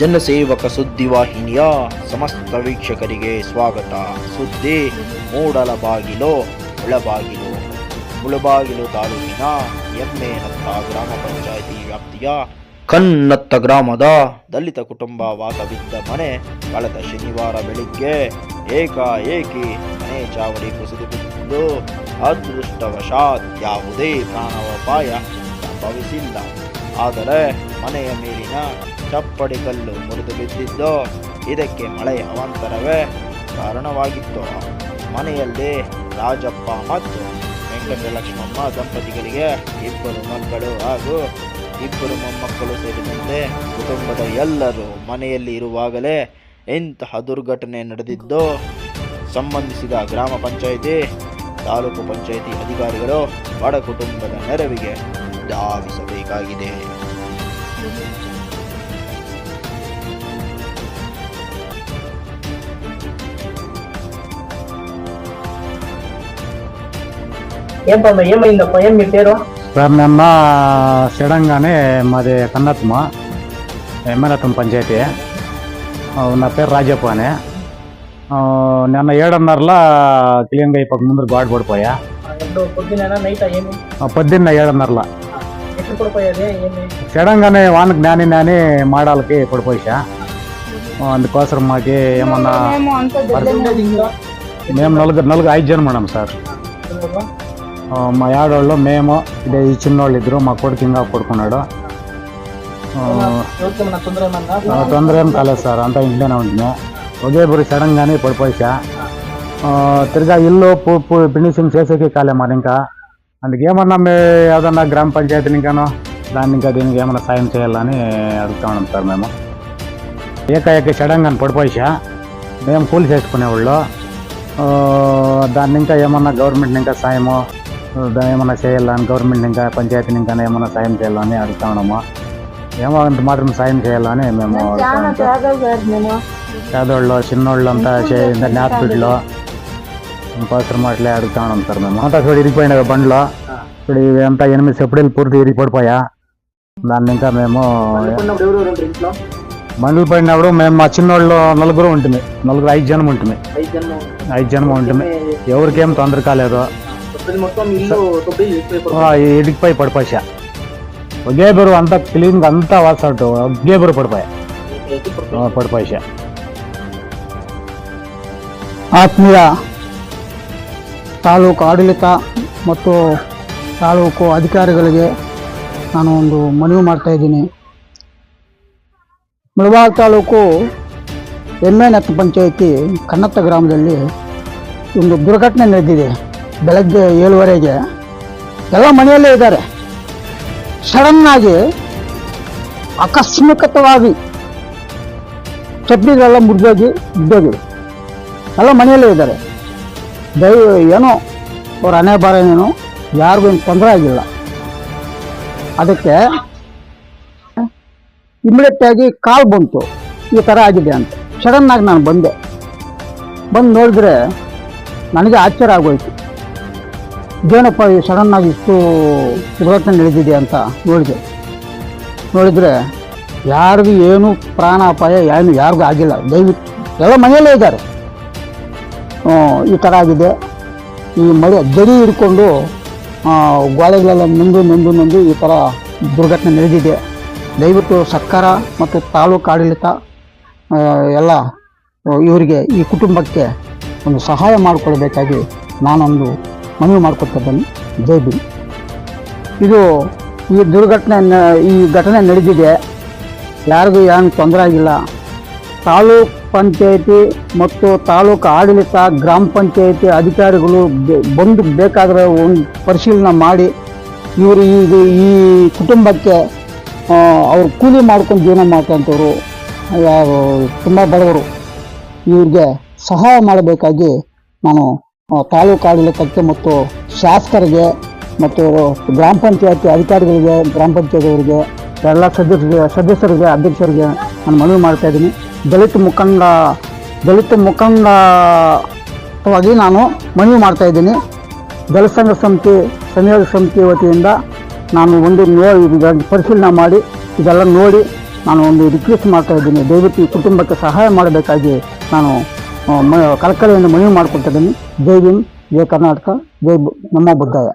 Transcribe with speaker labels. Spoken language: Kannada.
Speaker 1: ಜನಸೇವಕ ಸುದ್ದಿವಾಹಿನಿಯ ಸಮಸ್ತ ವೀಕ್ಷಕರಿಗೆ ಸ್ವಾಗತ. ಸುದ್ದಿ ಮೂಡಲ ಒಳಬಾಗಿಲು ಮುಳಬಾಗಿಲು ತಾಲೂಕಿನ ಎಮ್ಮೆನತ್ತ ಗ್ರಾಮ ಪಂಚಾಯಿತಿ ವ್ಯಾಪ್ತಿಯ ಕನ್ನತ್ತ ಗ್ರಾಮದ ದಲಿತ ಕುಟುಂಬ ವಾಸವಿದ್ದ ಮನೆ ಕಳೆದ ಶನಿವಾರ ಬೆಳಿಗ್ಗೆ ಏಕಾಏಕಿ ಮನೆ ಚಾವಡಿ ಕುಸಿದು ಬಿದ್ದು ಅದೃಷ್ಟವಶಾತ್ ಯಾವುದೇ ಪ್ರಾಣಾಪಾಯ ಸಂಭವಿಸಿಲ್ಲ. ಆದರೆ ಮನೆಯ ಮೇಲಿನ ಚಪ್ಪಡಿ ಕಲ್ಲು ಮುರಿದು ಬಿದ್ದಿದ್ದು, ಇದಕ್ಕೆ ಮಳೆಯ ಅವಾಂತರವೇ ಕಾರಣವಾಗಿತ್ತು. ಮನೆಯಲ್ಲಿ ರಾಜಪ್ಪ ಮತ್ತು ವೆಂಕಟಲಕ್ಷ್ಮಮ್ಮ ದಂಪತಿಗಳಿಗೆ ಇಬ್ಬರು ಮಕ್ಕಳು ಹಾಗೂ ಇಬ್ಬರು ಮೊಮ್ಮಕ್ಕಳು ಸೇರಿದಂತೆ ಕುಟುಂಬದ ಎಲ್ಲರೂ ಮನೆಯಲ್ಲಿ ಇರುವಾಗಲೇ ಇಂತಹ ದುರ್ಘಟನೆ ನಡೆದಿದ್ದು ಸಂಬಂಧಿಸಿದ ಗ್ರಾಮ ಪಂಚಾಯಿತಿ, ತಾಲೂಕು ಪಂಚಾಯಿತಿ ಅಧಿಕಾರಿಗಳು, ಬಡ ಕುಟುಂಬದ ನೆರವಿಗೆ ಧಾವಿಸಬೇಕಾಗಿದೆ
Speaker 2: ఏం పమ్మ ఏమైందప్ప ఏం మీ పేరు
Speaker 3: సార్ నిన్న సడన్గానే మాది కన్నత్మ ఎమ్మెల్యేతం పంచాయతీ ఆ, నా పేరు రాజప్ప అని ఆ, నిన్న ఏడున్నరలా క్లీన్గా అయిపోక ముందు గాడి పడిపోయా
Speaker 2: ఎప్పుడు పొద్దున నైట్ ఏమి
Speaker 3: ఆ, పొద్దున్న ఏడున్నరలా
Speaker 2: ఎప్పుడు పడిపోయేది ఏమి
Speaker 3: సడన్గానే వానకు నాని నాని మాడాలకి పడిపోయా అందుకోసం మాకి ఏమన్నా మేము నలుగురు నలుగురు ఐదు జనం ఉన్నాం సార్. మా ఆడవాళ్ళు మేము ఇదే ఈ చిన్నోళ్ళు ఇద్దరు మా కొడుకు ఇంకా
Speaker 2: ఏమన్నా తొందర
Speaker 3: ఏం కాలేదు సార్ అంతా ఇంట్లోనే ఉంటుంది ఒకే బురి సడన్గానే పడిపోయా తిరిగా ఇల్లు పూ ఫినిషింగ్ చేసేకి కాలే మరి ఇంకా. అందుకేమన్నా మే ఏదన్నా గ్రామ పంచాయతీని ఇంకానో దాన్ని ఇంకా దీనికి ఏమన్నా సాయం చేయాలని అడుగుతా ఉన్నాం సార్ మేము. ఏకాఏక సడన్గా పడిపోయా మేము కూలి చేసుకునేవాళ్ళు దాన్ని ఇంకా ఏమన్నా గవర్నమెంట్ ఇంకా సాయము దాన్ని ఏమన్నా చేయాలని గవర్నమెంట్ ఇంకా పంచాయతీని ఇంకా ఏమన్నా సాయం చేయాలని అడుగుతా ఉన్నాము. ఏమో అంత మాత్రం సాయం చేయాలని మేము. పేదోళ్ళు చిన్నోళ్ళు అంతా పాస్టర్ మాటలే అడుగుతా ఉంటారు మేము. అంతా చూడు ఇరిగిపోయినా బండ్లో. ఇప్పుడు ఇవంతా ఎనిమిది సెప్పుడీలు పూర్తి ఇరిగిపడిపోయా. దాన్ని ఇంకా మేము బండ్లు పడినప్పుడు మేము మా చిన్నోళ్ళు నలుగురు ఉంటుంది నలుగురు ఐదు జనం ఉంటుంది
Speaker 2: ఐదు
Speaker 3: జనం ఉంటుంది ఎవరికేం తొందర కాలేదు. ఇడికిపోయి పడిపోయా. ఒకే బరువు అంతా క్లీన్గా అంతా వాసాడు ఒకే బరువు పడిపోయా. పడిపోయా.
Speaker 4: ఆత్మీయ ತಾಲೂಕು ಆಡಳಿತ ಮತ್ತು ತಾಲೂಕು ಅಧಿಕಾರಿಗಳಿಗೆ ನಾನು ಒಂದು ಮನವಿ ಮಾಡ್ತಾ ಇದ್ದೀನಿ. ಮುಳಬಾಗ ತಾಲೂಕು ಎಮ್ಮೆನತ್ತ ಪಂಚಾಯಿತಿ ಕನ್ನತ್ತ ಗ್ರಾಮದಲ್ಲಿ ಒಂದು ದುರ್ಘಟನೆ ನಡೆದಿದೆ. ಬೆಳಗ್ಗೆ ಏಳುವರೆಗೆ ಎಲ್ಲ ಮನೆಯಲ್ಲೇ ಇದ್ದಾರೆ. ಸಡನ್ನಾಗಿ ಆಕಸ್ಮಿಕತವಾಗಿ ಚಪ್ಪಿಗಳೆಲ್ಲ ಮುರಿದೋಗಿ ಬಿದ್ದೋಗಿವೆ. ಎಲ್ಲ ಮನೆಯಲ್ಲೇ ಇದ್ದಾರೆ. ದಯ ಏನೋ ಅವ್ರ ಹಣೆ ಬಾರೇನೇನು ಯಾರಿಗೂ ಏನು ತೊಂದರೆ ಆಗಿಲ್ಲ. ಅದಕ್ಕೆ ಇಮ್ಮಿಡಿಯೇಟ್ ಆಗಿ ಕಾಲ್ ಬಂತು, ಈ ಥರ ಆಗಿದೆ ಅಂತ. ಸಡನ್ ಆಗಿ ನಾನು ಬಂದೆ. ಬಂದು ನೋಡಿದ್ರೆ ನನಗೆ ಆಶ್ಚರ್ಯ ಆಗೋಯ್ತು. ಏನಪ್ಪ ಈ ಸಡನ್ ಆಗಿ ಇಷ್ಟು ಪರಿವರ್ತನೆ ನಡೆದಿದೆ ಅಂತ ನೋಡಿದೆ. ನೋಡಿದ್ರೆ ಯಾರಿಗೂ ಏನು ಪ್ರಾಣಾಪಾಯ ಏನು ಯಾರಿಗೂ ಆಗಿಲ್ಲ. ದಯವಿಟ್ಟು ಎಲ್ಲ ಮನೆಯಲ್ಲೇ ಇದ್ದಾರೆ. ಈ ಥರ ಆಗಿದೆ. ಈ ಮಳೆ ಜಡಿ ಹಿಡ್ಕೊಂಡು ಗೋಡೆಗಳೆಲ್ಲ ನೊಂದು ನೊಂದು ನೊಂದು ಈ ಥರ ದುರ್ಘಟನೆ ನಡೆದಿದೆ. ದಯವಿಟ್ಟು ಸರ್ಕಾರ ಮತ್ತು ತಾಲೂಕು ಆಡಳಿತ ಎಲ್ಲ ಇವರಿಗೆ ಈ ಕುಟುಂಬಕ್ಕೆ ಒಂದು ಸಹಾಯ ಮಾಡಿಕೊಳ್ಬೇಕಾಗಿ ನಾನೊಂದು ಮನವಿ ಮಾಡ್ಕೊತಿದ್ದೇನೆ ಜೈ ಬಿ ಇದು ಈ ದುರ್ಘಟನೆ ಈ ಘಟನೆ ನಡೆದಿದೆ. ಯಾರಿಗೂ ಏನು ತೊಂದರೆ ಆಗಿಲ್ಲ. ತಾಲೂಕ್ ಪಂಚಾಯತಿ ಮತ್ತು ತಾಲೂಕು ಆಡಳಿತ, ಗ್ರಾಮ ಪಂಚಾಯಿತಿ ಅಧಿಕಾರಿಗಳು ಬಂದು ಬೇಕಾದರೆ ಒಂದು ಪರಿಶೀಲನೆ ಮಾಡಿ ಇವರು ಈಗ ಈ ಕುಟುಂಬಕ್ಕೆ ಅವ್ರು ಕೂಲಿ ಮಾಡ್ಕೊಂಡು ಜೀವನ ಮಾಡ್ಕೊಂತವ್ರು ತುಂಬ ಬಡವರು, ಇವ್ರಿಗೆ ಸಹಾಯ ಮಾಡಬೇಕಾಗಿ ನಾನು ತಾಲೂಕು ಆಡಳಿತಕ್ಕೆ ಮತ್ತು ಶಾಸಕರಿಗೆ ಮತ್ತು ಗ್ರಾಮ ಪಂಚಾಯತಿ ಅಧಿಕಾರಿಗಳಿಗೆ, ಗ್ರಾಮ ಪಂಚಾಯತಿಯವರಿಗೆ, ಎಲ್ಲ ಸದಸ್ಯರಿಗೆ ಸದಸ್ಯರಿಗೆ, ಅಧ್ಯಕ್ಷರಿಗೆ ನಾನು ಮನವಿ ಮಾಡ್ತಾ ಇದ್ದೀನಿ. ದಲಿತ ಮುಖಂಡ, ದಲಿತ ಮುಖಂಡವಾಗಿ ನಾನು ಮನವಿ ಮಾಡ್ತಾ ಇದ್ದೀನಿ. ದಲಿತ ಸಂಘ ಸಮಿತಿ ಸಂಯೋಗ ಸಮಿತಿ ವತಿಯಿಂದ ನಾನು ಒಂದು ನೋ ಪರಿಶೀಲನೆ ಮಾಡಿ, ಇದೆಲ್ಲ ನೋಡಿ ನಾನು ಒಂದು ರಿಕ್ವೆಸ್ಟ್ ಮಾಡ್ತಾ ಇದ್ದೀನಿ. ದಯವಿಟ್ಟು ಈ ಕುಟುಂಬಕ್ಕೆ ಸಹಾಯ ಮಾಡಬೇಕಾಗಿ ನಾನು ಕಳಕಳಿಯನ್ನು ಮನವಿ ಮಾಡ್ಕೊಳ್ತಾ ಇದ್ದೀನಿ. ಜೈ ಭೀಮ್ ಜೈ ಕರ್ನಾಟಕ, ಜೈ ನಮ್ಮ ಬುದ್ಧಾಯ